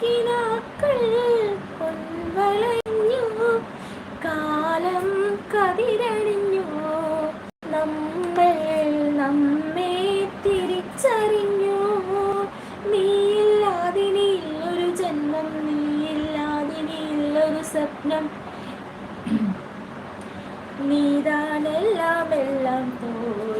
കിനാക്കൾ പൊൻവളഞ്ഞു കാലം കതിരണിഞ്ഞു നമ്മൾ നമ്മെ തിരിച്ചറിഞ്ഞു. നീയില്ലാതിനില്ലൊരു ജന്മം നീയില്ലാതിനില്ലൊരു സ്വപ്നം. നീതാനെല്ലാം എല്ലാം തോന്നി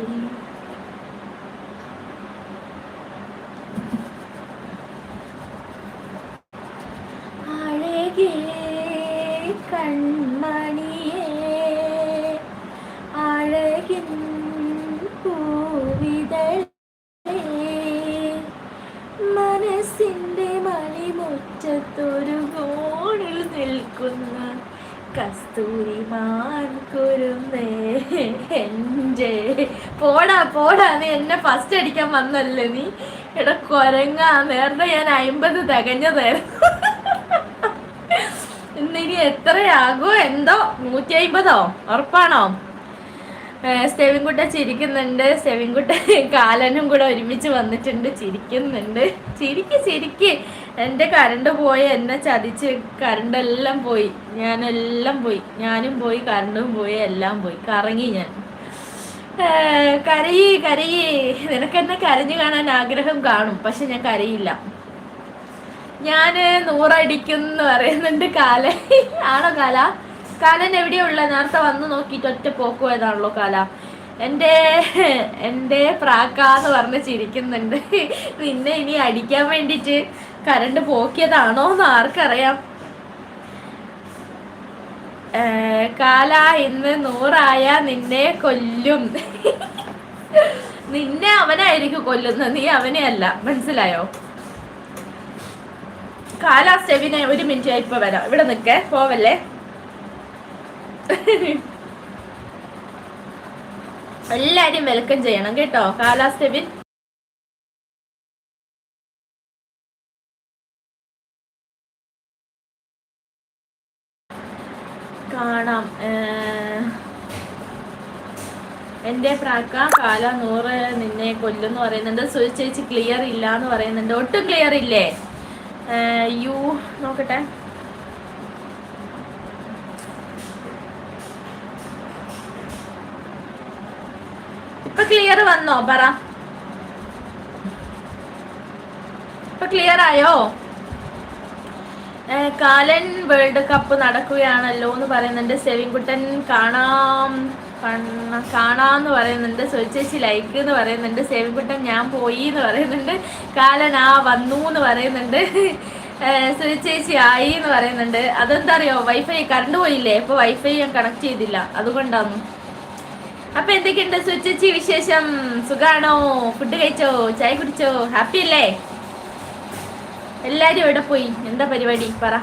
പോടാ പോടാ നീ എന്നെ ഫസ്റ്റ് അടിക്കാൻ വന്നല്ലേ നീ? എടാ കൊരങ്ങ നേരത്തെ ഞാൻ അമ്പത് തികഞ്ഞതായിരുന്നു. ഇന്നിനി എത്രയാകോ? എന്തോ നൂറ്റി അമ്പതോ ഉറപ്പാണോ സ്റ്റെവിൻകുട്ട ചിരിക്കുന്നുണ്ട്. സ്റ്റെവിൻകുട്ട കാലനും കൂടെ ഒരുമിച്ച് വന്നിട്ടുണ്ട് ചിരിക്കുന്നുണ്ട്. ചിരിക്ക് ചിരിക്ക്. എന്റെ കറണ്ട് പോയി എന്നെ ചതിച്ച് കരണ്ടെല്ലാം പോയി. ഞാനെല്ലാം പോയി. ഞാനും പോയി കറണ്ടും പോയി എല്ലാം പോയി. കറങ്ങി ഞാൻ. കരയി കരയി. നിനക്കെന്നെ കരഞ്ഞു കാണാൻ ആഗ്രഹം കാണും പക്ഷെ ഞാൻ കരയില്ല. ഞാൻ നൂറടിക്കും പറയുന്നുണ്ട് കാല. ആണോ കാല? കാലൻ എവിടെയാ ഉള്ള? നേരത്തെ വന്ന് നോക്കിയിട്ട് ഒറ്റ പോക്ക് പോയതാണല്ലോ കാല. എന്റെ എന്റെ പ്രാക്കാന്ന് പറഞ്ഞ് ചിരിക്കുന്നുണ്ട്. നിന്നെ ഇനി അടിക്കാൻ വേണ്ടിട്ട് കരണ്ട് പോക്കിയതാണോ എന്ന് ആർക്കറിയാം. കാല ഇന്ന് നൂറായ നിന്നെ കൊല്ലും. നിന്നെ അവനായിരിക്കും കൊല്ലുന്നത്. നീ അവനെ അല്ല മനസ്സിലായോ സെവിനെ ഒരു മിനിറ്റ് ഇപ്പൊ വരാം. ഇവിടെ നിൽക്കേ. പോവല്ലേ? എല്ലാരും വെൽക്കം ചെയ്യണം കേട്ടോ. കാലാസ്റ്റെവിൻ കാണാം. എന്റെ പ്രാക്ക കാല നൂറ് നിന്നെ കൊല്ലുന്നു പറയുന്നുണ്ട്. സുചേച്ചി ക്ലിയർ ഇല്ല എന്ന് പറയുന്നുണ്ട്. ഒട്ടും ക്ലിയർ ഇല്ലേ? യു നോക്കട്ടെ. ഇപ്പൊ ക്ലിയർ വന്നോ? പറ. ഇപ്പൊ ക്ലിയർ ആയോ? കാലൻ വേൾഡ് കപ്പ് നടക്കുകയാണല്ലോ എന്ന് പറയുന്നുണ്ട്. സെവിൻകുട്ടൻ കാണാം. കാണാന്ന് പറയുന്നുണ്ട്. സ്വച്ചേച്ചി ലൈക്ക് എന്ന് പറയുന്നുണ്ട്. സേവിക്കുട്ടൻ ഞാൻ പോയി എന്ന് പറയുന്നുണ്ട്. കാലൻ ആ വന്നു എന്ന് പറയുന്നുണ്ട്. സുരച്ചേച്ചി ആയി എന്ന് പറയുന്നുണ്ട്. അതെന്താ അറിയോ വൈഫൈ കറണ്ട് പോയില്ലേ? ഇപ്പൊ വൈഫൈ ഞാൻ കണക്ട് ചെയ്തില്ല. അതുകൊണ്ടാണ്. അപ്പൊ എന്തൊക്കെയുണ്ട്? സുരച്ചേച്ചി വിശേഷം? സുഖാണോ? ഫുഡ് കഴിച്ചോ? ചായ കുടിച്ചോ? ഹാപ്പി അല്ലേ? എല്ലാരും എവിടെ പോയി? എന്താ പരിപാടി? പറ.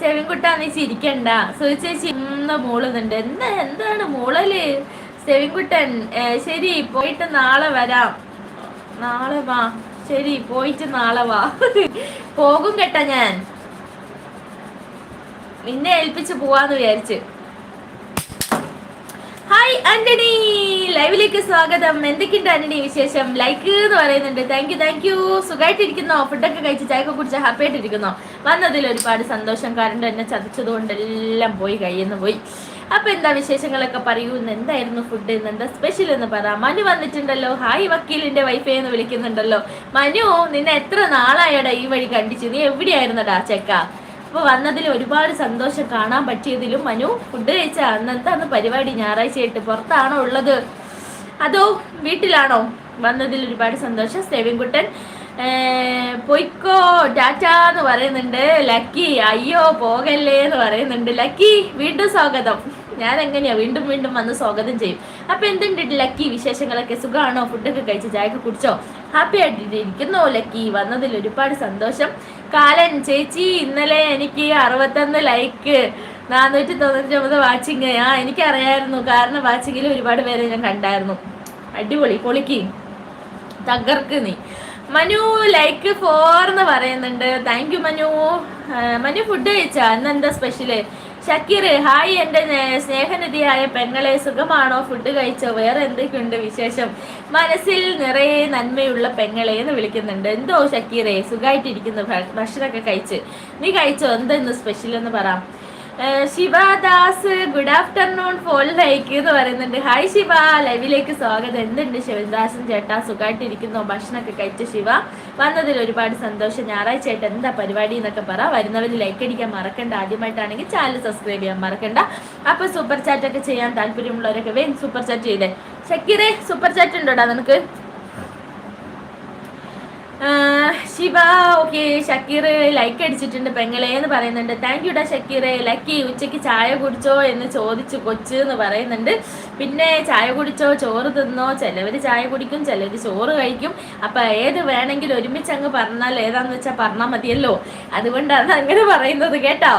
സെവിൻകുട്ട നീ. ചിരിക്കണ്ട. സുചേച്ചി ഇന്ന് മൂളുന്നുണ്ട് എന്താ എന്താണ് മൂളൽ? സെവിൻകുട്ടൻ ശരി പോയിട്ട് നാളെ വരാം. നാളെ വാ. ശരി പോയിട്ട് നാളെ വാ. പോകും കേട്ട ഞാൻ. നിന്നെ ഏൽപ്പിച്ച് പോവാന്ന് വിചാരിച്ച്. Hi Antony. ലൈവിലേക്ക് സ്വാഗതം. എന്തൊക്കെയുണ്ട് ആന്റണി വിശേഷം? ലൈക്ക് എന്ന് പറയുന്നുണ്ട്. താങ്ക് യു താങ്ക് യു സുഖമായിട്ടിരിക്കുന്നോ ഫുഡൊക്കെ കഴിച്ച് ചായക്കെ കുടിച്ച് ഹാപ്പി ആയിട്ടിരിക്കുന്നോ? വന്നതിൽ ഒരുപാട് സന്തോഷം. കാരണം എന്നെ ചതച്ചതുകൊണ്ട് എല്ലാം പോയി നിന്ന് പോയി. അപ്പൊ എന്താ വിശേഷങ്ങളൊക്കെ പറയൂ ഇന്ന് എന്തായിരുന്നു ഫുഡ് ഇന്ന്? എന്താ സ്പെഷ്യൽ എന്ന് പറ. മനു വന്നിട്ടുണ്ടല്ലോ. ഹായ് വക്കീലിന്റെ വൈഫൈ എന്ന് വിളിക്കുന്നുണ്ടല്ലോ. മനു നിന്നെ എത്ര നാളായടാ ഈ വഴി കണ്ടിച്ചു? നീ എവിടെയായിരുന്നടാ ചെക്ക? അപ്പൊ വന്നതിൽ ഒരുപാട് സന്തോഷം കാണാൻ പറ്റിയതിലും മനു ഫുഡ് കഴിച്ച അന്ന് പരിപാടി ഞായറാഴ്ചയായിട്ട് പുറത്താണോ ഉള്ളത്? അതോ വീട്ടിലാണോ? വന്നതിൽ ഒരുപാട് സന്തോഷം. സേവിൻകുട്ടൻ പൊയ്ക്കോ ടാറ്റ എന്ന് പറയുന്നുണ്ട്. ലക്കി അയ്യോ പോകല്ലേ എന്ന് പറയുന്നുണ്ട്. ലക്കി വീണ്ടും സ്വാഗതം. ഞാൻ എങ്ങനെയാ വീണ്ടും വീണ്ടും വന്ന് സ്വാഗതം ചെയ്യും? അപ്പൊ എന്തുണ്ട് ലക്കി വിശേഷങ്ങളൊക്കെ? സുഖമാണോ ഫുഡൊക്കെ കഴിച്ച് ചായക്ക് കുടിച്ചോ? ഹാപ്പി ആയിട്ടിരിക്കുന്നോ ലക്കി. വന്നതിൽ ഒരുപാട് സന്തോഷം. കാലൻ ചേച്ചി ഇന്നലെ എനിക്ക് അറുപത്തൊന്ന് ലൈക്ക് നാനൂറ്റി തൊണ്ണൂറ്റി ഒമ്പത് വാച്ചിങ് ആ എനിക്കറിയായിരുന്നു. കാരണം വാച്ചിങ്ങിൽ ഒരുപാട് പേരെ ഞാൻ കണ്ടായിരുന്നു. അടിപൊളി പൊളിക്ക്. തകർക്ക് നീ. മനു ലൈക്ക് ഫോർ എന്ന് പറയുന്നുണ്ട്. Thank you Manu. Manu food കഴിച്ചാ? അന്ന് എന്താ സ്പെഷ്യൽ ഷക്കീർ ഹായ് എന്റെ സ്നേഹനിധിയായ പെങ്ങളെ സുഖമാണോ? ഫുഡ് കഴിച്ചോ? വേറെ എന്തൊക്കെയുണ്ട് വിശേഷം? മനസ്സിൽ നിറയെ നന്മയുള്ള പെങ്ങളെ എന്ന് വിളിക്കുന്നുണ്ട്. എന്തോ ഷക്കീറെ സുഖമായിട്ടിരിക്കുന്നു ഭക്ഷണമൊക്കെ കഴിച്ച്. നീ കഴിച്ചോ? എന്താ ഇന്ന് സ്പെഷ്യൽ എന്ന് പറ. ശിവദാസ് ഗുഡ് ആഫ്റ്റർനൂൺ ഫോൾ ലൈക്ക് എന്ന് പറയുന്നുണ്ട്. ഹായ് ശിവ ലൈവിലേക്ക് സ്വാഗതം. എന്തുണ്ട് ശിവദാസൻ ചേട്ടാ? സുഖമായിട്ടിരിക്കുന്നു ഭക്ഷണമൊക്കെ കഴിച്ച ശിവ? വന്നതിൽ ഒരുപാട് സന്തോഷം. ഞായറാഴ്ച ആയിട്ട് എന്താ പരിപാടി എന്നൊക്കെ പറ. വരുന്നവർ ലൈക്ക് അടിക്കാൻ മറക്കണ്ട. ആദ്യമായിട്ടാണെങ്കിൽ ചാനൽ സബ്സ്ക്രൈബ് ചെയ്യാൻ മറക്കണ്ട. അപ്പൊ സൂപ്പർ ചാറ്റ് ഒക്കെ ചെയ്യാൻ താല്പര്യമുള്ളവരൊക്കെ വേഗം സൂപ്പർ ചാറ്റ് ചെയ്തേ. ഷക്കീറേ സൂപ്പർ ചാറ്റ് ഉണ്ടോടാ നിനക്ക്? ശിവ. ഓക്കെ ഷക്കീർ ലൈക്ക് അടിച്ചിട്ടുണ്ട് പെങ്ങളെ എന്ന് പറയുന്നുണ്ട്. താങ്ക് യുടാ ഷക്കീറെ. ലക്കി ഉച്ചയ്ക്ക് ചായ കുടിച്ചോ എന്ന് ചോദിച്ചു കൊച്ച് എന്ന് പറയുന്നുണ്ട്. പിന്നെ ചായ കുടിച്ചോ ചോറ് തിന്നോ? ചിലവർ ചായ കുടിക്കും ചിലർ ചോറ് കഴിക്കും. അപ്പൊ ഏത് വേണമെങ്കിലും ഒരുമിച്ച് അങ്ങ് പറഞ്ഞാൽ ഏതാന്ന് വെച്ചാൽ പറഞ്ഞാൽ മതിയല്ലോ. അതുകൊണ്ടാണ് അങ്ങനെ പറയുന്നത് കേട്ടോ.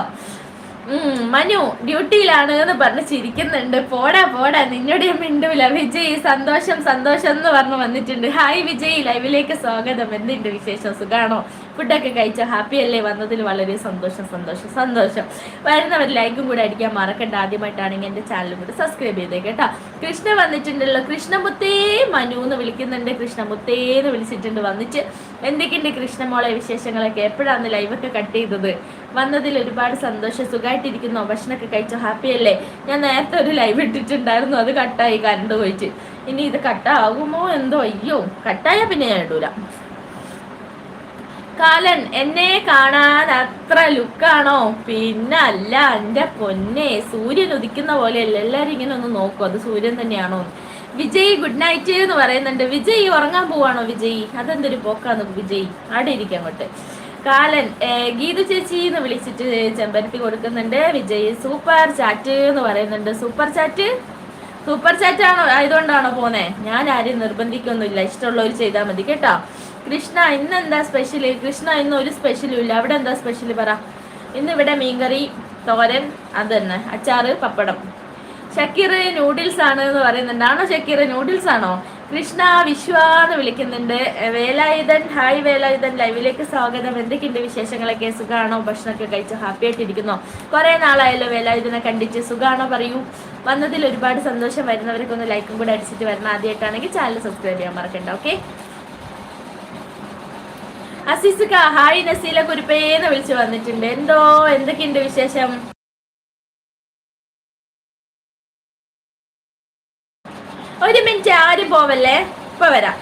മനു ഡ്യൂട്ടിയിലാണ് എന്ന് പറഞ്ഞ് ചിരിക്കുന്നുണ്ട്. പോടാ പോടാ നിന്നോട് മിണ്ടൂല. വിജയ് സന്തോഷം സന്തോഷം എന്ന് പറഞ്ഞു വന്നിട്ടുണ്ട്. ഹായ് വിജയ് ലൈവിലേക്ക് സ്വാഗതം. എന്തുണ്ട് വിശേഷം? സുഖാണോ? ഫുഡൊക്കെ കഴിച്ച ഹാപ്പി അല്ലേ? വന്നതിൽ വളരെ സന്തോഷം സന്തോഷം സന്തോഷം. വരുന്നവർ ലൈക്കും കൂടെ അടിക്കാൻ മറക്കണ്ട. ആദ്യമായിട്ടാണെങ്കിൽ എന്റെ ചാനലും കൂടെ സബ്സ്ക്രൈബ് ചെയ്തേ കേട്ടോ. കൃഷ്ണ വന്നിട്ടുണ്ടല്ലോ. കൃഷ്ണമുത്തേ മനു എന്ന് വിളിക്കുന്നുണ്ട്. കൃഷ്ണമുത്തേ എന്ന് വിളിച്ചിട്ടുണ്ട് വന്നിട്ട്. എന്തൊക്കെയുണ്ട് കൃഷ്ണമോളെ വിശേഷങ്ങളൊക്കെ? എപ്പോഴാണ് ലൈവൊക്കെ കട്ട് ചെയ്തത്? വന്നതിൽ ഒരുപാട് സന്തോഷം. സുഖമായിട്ടിരിക്കുന്നു ഭക്ഷണമൊക്കെ കഴിച്ചോ? ഹാപ്പി അല്ലേ? ഞാൻ നേരത്തെ ഒരു ലൈവ് ഇട്ടിട്ടുണ്ടായിരുന്നു. അത് കട്ടായി കറണ്ട് പോയിട്ട്. ഇനി ഇത് കട്ടാകുമോ എന്തോ? അയ്യോ കട്ടായാൽ പിന്നെ ഞാൻ ഇടൂല. കാലൻ എന്നെ കാണാൻ അത്ര ലുക്കാണോ? പിന്നല്ല എന്റെ പൊന്നെ സൂര്യൻ ഉദിക്കുന്ന പോലെയല്ല? എല്ലാവരും ഇങ്ങനെ ഒന്ന് നോക്കും അത് സൂര്യൻ തന്നെയാണോ? വിജയ് ഗുഡ് നൈറ്റ് എന്ന് പറയുന്നുണ്ട്. വിജയ് ഉറങ്ങാൻ പോവാണോ വിജയ്? അതെന്തൊരു പോക്കാണ് വിജയ്? അവിടെ ഇരിക്കാം അങ്ങോട്ട്. കാലൻ ഗീതു ചേച്ചി എന്ന് വിളിച്ചിട്ട് ചെമ്പരത്തി കൊടുക്കുന്നുണ്ട്. വിജയ് സൂപ്പർ ചാറ്റ് എന്ന് പറയുന്നുണ്ട്. Super chat? സൂപ്പർ ചാറ്റ് ആണോ ആയതുകൊണ്ടാണോ പോന്നെ? ഞാൻ ആരെയും നിർബന്ധിക്കൊന്നുമില്ല. ഇഷ്ടമുള്ളവർ ചെയ്താൽ മതി കേട്ടോ. കൃഷ്ണ ഇന്ന് എന്താ സ്പെഷ്യൽ കൃഷ്ണ ഇന്ന് ഒരു സ്പെഷ്യലും ഇല്ല. അവിടെ എന്താ സ്പെഷ്യൽ പറ? ഇന്ന് ഇവിടെ മീൻകറി തോരൻ അത് തന്നെ. അച്ചാറ് പപ്പടം. ഷക്കീർ നൂഡിൽസ് ആണ് എന്ന് പറയുന്നുണ്ട്. ആണോ ഷക്കീർ? നൂഡിൽസ് ആണോ? കൃഷ്ണ വിശ്വ എന്ന് വിളിക്കുന്നുണ്ട്. വേലായുധൻ. ഹായ് വേലായുധൻ. ലൈവിലേക്ക് സ്വാഗതം. എന്തൊക്കെയുണ്ട് വിശേഷങ്ങളൊക്കെ? സുഖമാണോ ഭക്ഷണമൊക്കെ കഴിച്ച് ഹാപ്പി ആയിട്ടിരിക്കുന്നോ. കുറെ നാളായല്ലോ വേലായുധനെ കണ്ടിച്ച്. സുഖമാണോ പറയൂ? വന്നതിൽ ഒരുപാട് സന്തോഷം. വരുന്നവർക്കൊന്ന് ലൈക്കും കൂടെ അടിച്ചിട്ട് വരണം. ആദ്യമായിട്ടാണെങ്കിൽ ചാനൽ സബ്സ്ക്രൈബ് ചെയ്യാൻ മറക്കണ്ട. ഓക്കെ അസീസുക ഹായ് നസീല കുരുപ്പേന്ന് വിളിച്ചു വന്നിട്ടുണ്ട്. എന്തോ എന്തൊക്കെയുണ്ട് വിശേഷം? ഒരു മിനിറ്റ് ആരും പോവല്ലേ? ഇപ്പൊ വരാം.